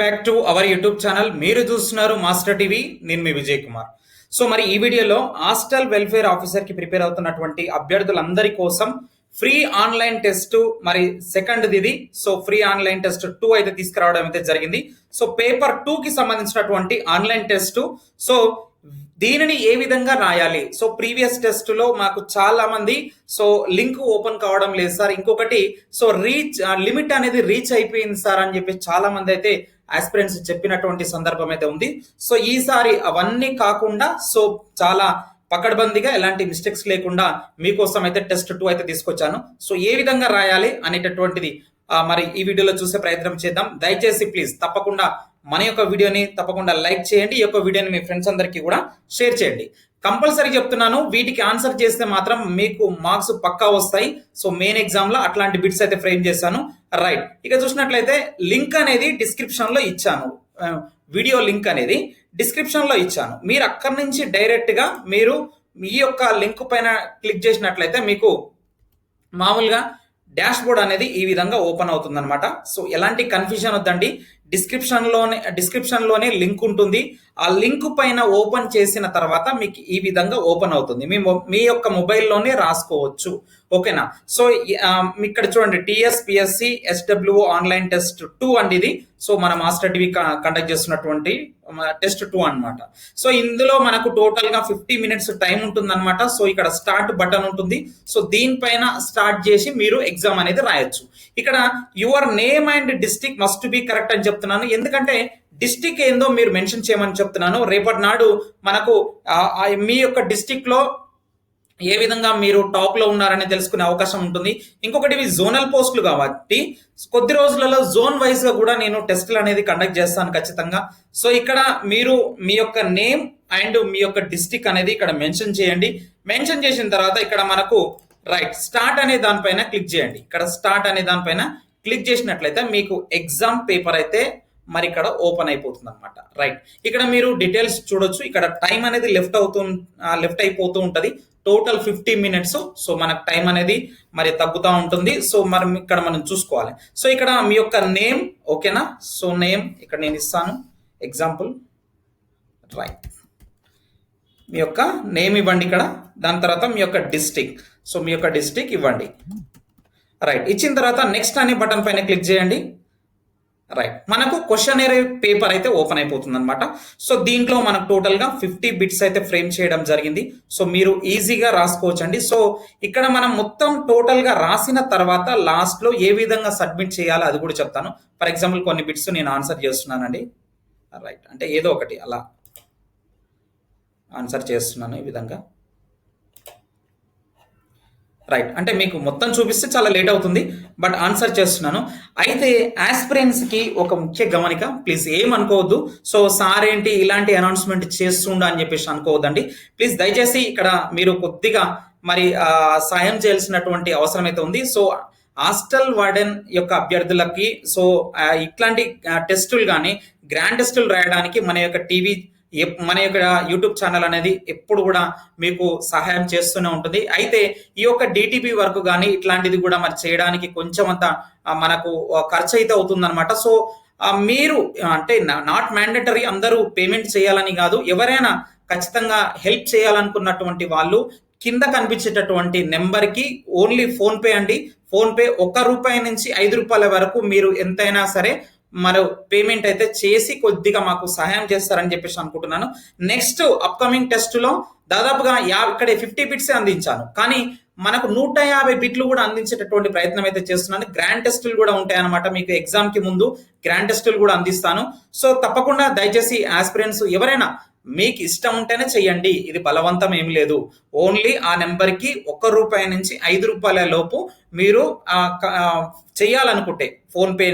Back to our YouTube channel మీరు చూస్తున్నారు master TV నేను మీ విజయ్ కుమార్. సో మరి ఈ వీడియోలో హాస్టల్ వెల్ఫేర్ ఆఫీసర్కి ప్రిపేర్ అవుతున్నటువంటి అభ్యర్థులందరి కోసం ఫ్రీ ఆన్లైన్ టెస్ట్ మరి సెకండ్ ఇది. So free online test two అయితే తీసుకురావడం అయితే జరిగింది. సో పేపర్ టూ కి సంబంధించినటువంటి ఆన్లైన్ టెస్ట్ సో దీనిని ఏ విధంగా రాయాలి? సో ప్రీవియస్ టెస్ట్లో మాకు చాలా మంది సో లింక్ ఓపెన్ కావడం లేదు సార్. ఇంకొకటి సో రీచ్ లిమిట్ అనేది రీచ్ అయిపోయింది సార్ అని చెప్పి చాలా మంది అయితే ఆస్పిరెంట్స్ చెప్పినటువంటి సందర్భం అయితే ఉంది. సో ఈసారి అవన్నీ కాకుండా సో చాలా పకడ్బందీగా ఎలాంటి మిస్టేక్స్ లేకుండా మీకోసం అయితే టెస్ట్ టూ అయితే తీసుకొచ్చాను. సో ఏ విధంగా రాయాలి అనేటటువంటిది మరి ఈ వీడియోలో చూసే ప్రయత్నం చేద్దాం. దయచేసి ప్లీజ్ తప్పకుండా మన యొక్క వీడియోని తప్పకుండా లైక్ చేయండి. ఈ యొక్క వీడియోని మీ ఫ్రెండ్స్ అందరికీ కూడా షేర్ చేయండి. కంపల్సరీ చెప్తున్నాను వీటికి ఆన్సర్ చేస్తే మాత్రం మీకు మార్క్స్ పక్కా వస్తాయి. సో మెయిన్ ఎగ్జామ్లో అట్లాంటి బిట్స్ అయితే ఫ్రేమ్ చేశాను. రైట్ ఇక చూసినట్లయితే లింక్ అనేది డిస్క్రిప్షన్లో ఇచ్చాను. వీడియో లింక్ అనేది డిస్క్రిప్షన్లో ఇచ్చాను. మీరు అక్కడి నుంచి డైరెక్ట్గా మీరు మీ యొక్క లింక్ పైన క్లిక్ చేసినట్లయితే మీకు మామూలుగా డాష్ బోర్డ్ అనేది ఈ విధంగా ఓపెన్ అవుతుందన్నమాట. సో ఎలాంటి కన్ఫ్యూజన్ వద్దండి. డిస్క్రిప్షన్లోనే డిస్క్రిప్షన్లోనే లింక్ ఉంటుంది. ఆ లింక్ పైన ఓపెన్ చేసిన తర్వాత మీకు ఈ విధంగా ఓపెన్ అవుతుంది. మీ మీ యొక్క మొబైల్లోనే రాసుకోవచ్చు. ఓకేనా? సో ఇక్కడ చూడండి TSPSC SWO online test two అండి ఇది. సో మన మాస్టర్ టీవీ కండక్ట్ చేస్తున్నటువంటి టెస్ట్ టూ అన్నమాట. సో ఇందులో మనకు టోటల్గా ఫిఫ్టీ మినిట్స్ టైం ఉంటుంది అనమాట సో ఇక్కడ స్టార్ట్ బటన్ ఉంటుంది. సో దీనిపైన స్టార్ట్ చేసి మీరు ఎగ్జామ్ అనేది రాయొచ్చు. ఇక్కడ your name and district must be correct అని చెప్తున్నాను. ఎందుకంటే డిస్టిక్ ఏందో మీరు మెన్షన్ చేయమని చెప్తున్నాను. రేపటి నాడు మనకు మీ యొక్క డిస్టిక్లో ఏ విధంగా మీరు టాప్లో ఉన్నారని తెలుసుకునే అవకాశం ఉంటుంది. ఇంకొకటి ఇవి జోనల్ పోస్టులు కాబట్టి కొద్ది రోజులలో జోన్ వైజ్గా కూడా నేను టెస్టులు అనేది కండక్ట్ చేస్తాను ఖచ్చితంగా. సో ఇక్కడ మీరు మీ యొక్క నేమ్ అండ్ మీ యొక్క డిస్టిక్ అనేది ఇక్కడ మెన్షన్ చేయండి. మెన్షన్ చేసిన తర్వాత ఇక్కడ మనకు రైట్ స్టార్ట్ అనే దానిపైన క్లిక్ చేయండి. ఇక్కడ స్టార్ట్ అనే దానిపైన క్లిక్ చేసినట్లయితే మీకు ఎగ్జామ్ పేపర్ అయితే మరి ఇక్కడ ఓపెన్ అయిపోతుంది అనమాట రైట్ ఇక్కడ మీరు డీటెయిల్స్ చూడొచ్చు. ఇక్కడ టైం అనేది లెఫ్ట్ అవుతూ లెఫ్ట్ అయిపోతూ ఉంటుంది. టోటల్ ఫిఫ్టీ మినిట్స్ సో మనకు టైం అనేది మరి తగ్గుతూ ఉంటుంది. సో మరి ఇక్కడ మనం చూసుకోవాలి. సో ఇక్కడ మీ యొక్క నేమ్ ఓకేనా సో నేమ్ ఇక్కడ నేను ఇస్తాను. ఎగ్జాంపుల్ రైట్ మీ యొక్క నేమ్ ఇవ్వండి ఇక్కడ. దాని తర్వాత మీ యొక్క డిస్టిక్ సో మీ యొక్క డిస్టిక్ ఇవ్వండి. రైట్ ఇచ్చిన తర్వాత నెక్స్ట్ అనే బటన్ పైన క్లిక్ చేయండి. రైట్ మనకు క్వశ్చనరీ పేపర్ అయితే ఓపెన్ అయిపోతుంది అనమాట సో దీంట్లో మనకు టోటల్గా ఫిఫ్టీ బిట్స్ అయితే ఫ్రేమ్ చేయడం జరిగింది. సో మీరు ఈజీగా రాసుకోవచ్చండి. సో ఇక్కడ మనం మొత్తం టోటల్గా రాసిన తర్వాత లాస్ట్లో ఏ విధంగా సబ్మిట్ చేయాలో అది కూడా చెప్తాను. ఫర్ ఎగ్జాంపుల్ కొన్ని బిట్స్ నేను ఆన్సర్ చేస్తున్నానండి. రైట్ అంటే ఏదో ఒకటి అలా ఆన్సర్ చేస్తున్నాను ఈ విధంగా. రైట్ అంటే మీకు మొత్తం చూపిస్తే చాలా లేట్ అవుతుంది బట్ ఆన్సర్ చేస్తున్నాను. అయితే ఆస్పిరెంట్స్కి ఒక ముఖ్య గమనిక ప్లీజ్ ఏమనుకోవద్దు సో సార్ ఏంటి ఇలాంటి అనౌన్స్మెంట్ చేస్తుండ అని చెప్పేసి అనుకోవద్దండి. ప్లీజ్ దయచేసి ఇక్కడ మీరు కొద్దిగా మరి సాయం చేయాల్సినటువంటి అవసరం అయితే ఉంది. సో హాస్టల్ వార్డెన్ యొక్క అభ్యర్థులకి సో ఇట్లాంటి టెస్టులు కానీ గ్రాండ్ టెస్టులు రాయడానికి మన యొక్క టీవీ మన యొక్క యూట్యూబ్ ఛానల్ అనేది ఎప్పుడు కూడా మీకు సహాయం చేస్తూనే ఉంటుంది. అయితే ఈ యొక్క డిటిపి వర్క్ కానీ ఇట్లాంటిది కూడా మరి చేయడానికి కొంచెం అంత మనకు ఖర్చు అయితే అవుతుందన్నమాట. సో మీరు అంటే నాట్ మ్యాండటరీ అందరూ పేమెంట్ చేయాలని కాదు ఎవరైనా ఖచ్చితంగా హెల్ప్ చేయాలనుకున్నటువంటి వాళ్ళు కింద కనిపించేటటువంటి నెంబర్కి ఓన్లీ ఫోన్పే అండి. ఫోన్పే ఒక ఒక్క రూపాయి నుంచి ఐదు రూపాయల వరకు మీరు ఎంతైనా సరే మరో పేమెంట్ అయితే చేసి కొద్దిగా మాకు సహాయం చేస్తారని చెప్పేసి అనుకుంటున్నాను. నెక్స్ట్ అప్కమింగ్ టెస్ట్లో దాదాపుగా యా ఇక్కడ ఫిఫ్టీ బిట్స్ అందించాను. కానీ మనకు నూట యాభై బిట్లు కూడా అందించేటటువంటి ప్రయత్నం అయితే చేస్తున్నాను. గ్రాండ్ టెస్టులు కూడా ఉంటాయన్నమాట. మీకు ఎగ్జామ్కి ముందు గ్రాండ్ టెస్టులు కూడా అందిస్తాను. సో తప్పకుండా దయచేసి ఆస్పిరెంట్స్ ఎవరైనా మీకు ఇష్టం ఉంటేనే చెయ్యండి. ఇది బలవంతం ఏం లేదు. ఓన్లీ ఆ నెంబర్కి ఒక్క రూపాయి నుంచి ఐదు రూపాయల లోపు మీరు చేయాలనుకుంటే ఫోన్ పే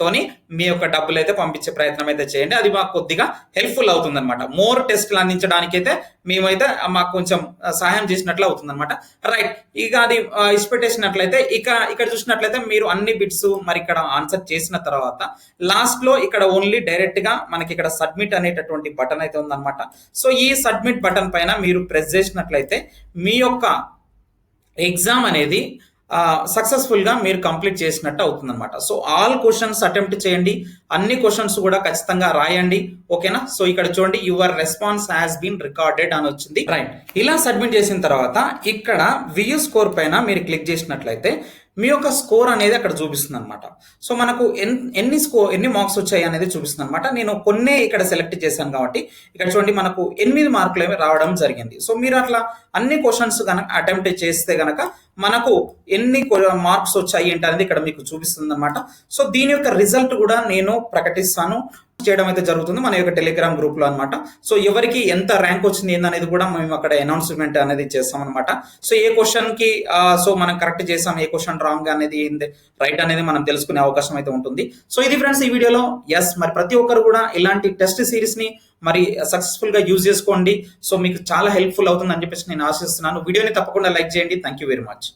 తోని మీ యొక్క డబ్బులు అయితే పంపించే ప్రయత్నం అయితే చేయండి. అది మాకు కొద్దిగా హెల్ప్ఫుల్ అవుతుంది అనమాట మోర్ టెస్ట్లు అందించడానికి అయితే మేమైతే మాకు కొంచెం సహాయం చేసినట్లు అవుతుంది అనమాట రైట్ ఇక అది ఆ, ఇష్టపెట్టేసినట్లయితే ఇక ఇక్కడ చూసినట్లయితే మీరు అన్ని బిట్స్ మరి ఇక్కడ ఆన్సర్ చేసిన తర్వాత లాస్ట్లో ఇక్కడ ఓన్లీ డైరెక్ట్గా మనకి ఇక్కడ సబ్మిట్ అనేటటువంటి బటన్ అయితే ఉందన్నమాట. సో ఈ సబ్మిట్ బటన్ పైన మీరు ప్రెస్ చేసినట్లయితే మీ యొక్క ఎగ్జామ్ అనేది సక్సెస్ఫుల్గా మీరు కంప్లీట్ చేసినట్టు అవుతుంది అనమాట సో ఆల్ క్వశ్చన్స్ అటెంప్ట్ చేయండి. అన్ని క్వశ్చన్స్ కూడా ఖచ్చితంగా రాయండి. ఓకేనా సో ఇక్కడ చూడండి your response has been recorded అని వచ్చింది. రైట్ ఇలా సబ్మిట్ చేసిన తర్వాత ఇక్కడ వ్యూ స్కోర్ పైన మీరు క్లిక్ చేసినట్లయితే మీ యొక్క స్కోర్ అనేది అక్కడ చూపిస్తుంది అనమాట సో మనకు ఎన్ ఎన్ని స్కోర్ ఎన్ని మార్క్స్ వచ్చాయి అనేది చూపిస్తుంది అనమాట నేను కొన్నే ఇక్కడ సెలెక్ట్ చేశాను కాబట్టి ఇక్కడ చూడండి మనకు ఎనిమిది మార్కులు ఏమి రావడం జరిగింది. సో మీరు అట్లా అన్ని క్వశ్చన్స్ కనుక అటెంప్ట్ చేస్తే కనుక మనకు ఎన్ని మార్క్స్ వచ్చాయి ఏంటి అనేది ఇక్కడ మీకు చూపిస్తుంది అనమాట సో దీని యొక్క రిజల్ట్ కూడా నేను ప్రకటిస్తాను. చేయడం అయితే జరుగుతుంది మన యొక్క టెలిగ్రామ్ గ్రూప్లో అనమాట సో ఎవరికి ఎంత ర్యాంక్ వచ్చింది ఏందనేది కూడా మేము అక్కడ అనౌన్స్మెంట్ అనేది చేస్తాం అనమాట సో ఏ క్వశ్చన్కి సో మనం కరెక్ట్ చేసాం ఏ క్వశ్చన్ రాంగ్ అనేది రైట్ అనేది మనం తెలుసుకునే అవకాశం అయితే ఉంటుంది. సో ఇది ఫ్రెండ్స్ ఈ వీడియోలో. ఎస్ మరి ప్రతి ఒక్కరు కూడా ఇలాంటి టెస్ట్ సిరీస్ని మరి సక్సెస్ఫుల్గా యూజ్ చేసుకోండి. సో మీకు చాలా హెల్ప్ఫుల్ అవుతుంది అని చెప్పేసి నేను ఆశిస్తున్నాను. వీడియోని తప్పకుండా లైక్ చేయండి. Thank you very much